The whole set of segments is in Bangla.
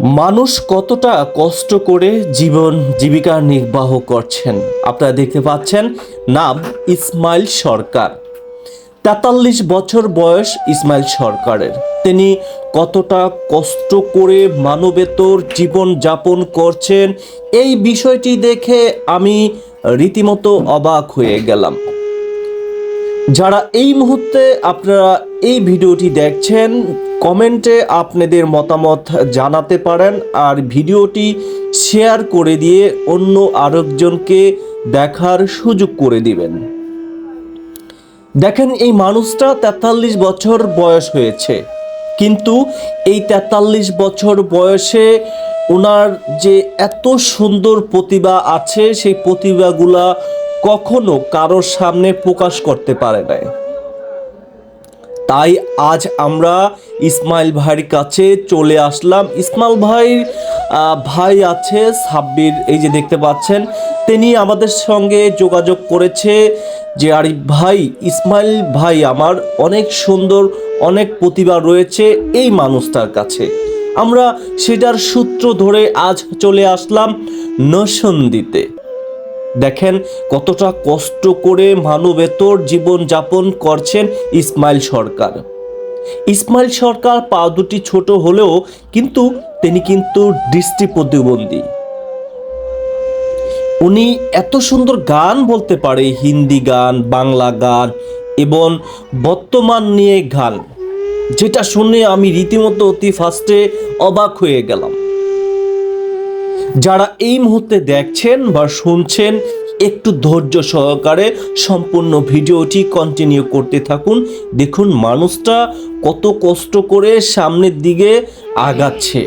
মানুষ কতটা কষ্ট করে জীবন জীবিকা নির্বাহ করছেন? আপনারা দেখতে পাচ্ছেন, নাম ইসমাইল সরকার। তেতাল্লিশ বছর বয়স ইসমাইল সরকারের। তিনি কতটা কষ্ট করে মানবেতর জীবন যাপন করছেন, এই বিষয়টি দেখে আমি রীতিমতো অবাক হয়ে গেলাম। যারা এই মুহূর্তে আপনারা এই ভিডিওটি দেখছেন কমেন্টে আপনাদের মতামত জানাতে পারেন আর ভিডিওটি শেয়ার করে দিয়ে অন্য আরেকজনকে দেখার সুযোগ করে দিবেন। দেখেন, এই মানুষটা তেতাল্লিশ বছর বয়স হয়েছে, কিন্তু এই তেতাল্লিশ বছর বয়সে ওনার যে এত সুন্দর প্রতিভা আছে, সেই প্রতিভাগুলা কখনো কারোর সামনে প্রকাশ করতে পারে নাই। তাই আজ আমরা ইসমাইল ভাইয়ের কাছে চলে আসলাম। ইসমাইল ভাই ভাই আছে সাব্বির, এই যে দেখতে পাচ্ছেন, তিনি আমাদের সঙ্গে যোগাযোগ করেছে যে আরিফ ভাই, ইসমাইল ভাই আমার অনেক সুন্দর, অনেক প্রতিভা রয়েছে এই মানুষটার কাছে। আমরা সেটার সূত্র ধরে আজ চলে আসলাম নসন্দিতে। দেখেন কতটা কষ্ট করে মানবেতর জীবন যাপন করছেন ইসমাইল সরকার। ইসমাইল সরকার পা দুটি ছোট হলেও কিন্তু তিনি কিন্তু দৃষ্টি প্রতিবন্ধী। উনি এত সুন্দর গান বলতে পারে, হিন্দি গান, বাংলা গান এবং বর্তমান নিয়ে গান। যেটা শুনে আমি রীতিমতো অতি ফার্স্টে অবাক হয়ে গেলাম। যারা এই মুহূর্তে দেখছেন বা শুনছেন, একটু ধৈর্য সহকারে সম্পূর্ণ ভিডিওটি কন্টিনিউ করতে থাকুন। দেখুন মানুষটা কত কষ্ট করে সামনের দিকে আগাচ্ছে।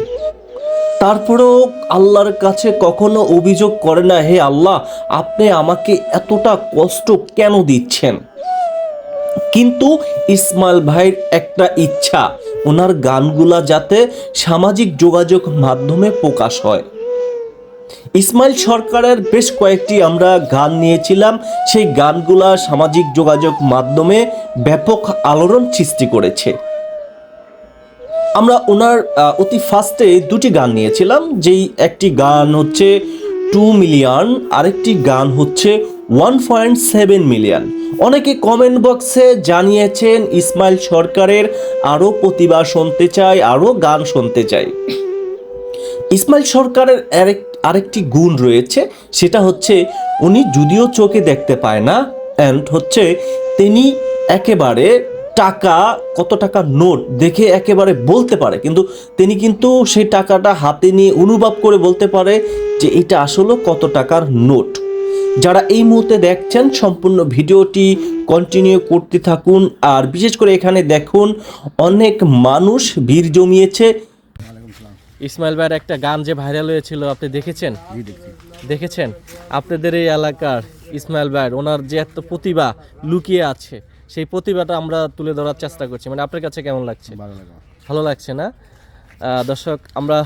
তারপরেও আল্লাহর কাছে কখনো অভিযোগ করে না, হে আল্লাহ, আপনি আমাকে এতটা কষ্ট কেন দিচ্ছেন? কিন্তু ইসমাইল ভাইয়ের একটা ইচ্ছা, ওনার গানগুলা যাতে সামাজিক যোগাযোগ মাধ্যমে প্রকাশ হয়। ইসমাইল সরকারের বেশ কয়েকটি আমরা গান নিয়েছিলাম। সেই গানগুলা সামাজিক যোগাযোগ মাধ্যমে ব্যাপক আলোড়ন সৃষ্টি করেছে। আমরা ওনার অতি ফার্স্টে দুটি গান নিয়েছিলাম। যেই একটি গান হচ্ছে টু মিলিয়ন, আরেকটি গান হচ্ছে ওয়ান পয়েন্ট সেভেন মিলিয়ন। অনেকে কমেন্ট বক্সে জানিয়েছেন, ইসমাইল সরকারের আরও প্রতিভা শুনতে চাই, আরও গান শুনতে চাই। ইসমাইল সরকারের আরেক, আরেকটি গুণ রয়েছে, সেটা হচ্ছে উনি যদিও চোখে দেখতে পায় না অ্যান্ড হচ্ছে তিনি একেবারে টাকা, কত টাকা নোট দেখে একেবারে বলতে পারে, কিন্তু তিনি কিন্তু সেই টাকাটা হাতে নিয়ে অনুভব করে বলতে পারে যে এটা আসলে কত টাকার নোট। যারা এই মুহূর্তে দেখছেন, সম্পূর্ণ ভিডিওটি কন্টিনিউ করতে থাকুন, আর বিশেষ করে এখানে দেখুন, অনেক মানুষ ভিড় জমিয়েছে ইসমাইল ভাইয়ের একটা গান যে ভাইরাল হয়েছিল আপনি দেখেছেন? দেখেছেন? আপনাদের এই এলাকার ইসমাইল ভাইয়ের ওনার যে এত প্রতিভা লুকিয়ে আছে সেই প্রতিভাটা আমরা তুলে ধরার চেষ্টা করছি। মানে আপনার কাছে কেমন লাগছে? ভালো লাগে ভালো লাগছে না? দর্শক আমরা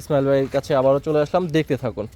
ইসমাইল ভাইয়ের কাছে আবারও চলে আসলাম। দেখতে থাকুন।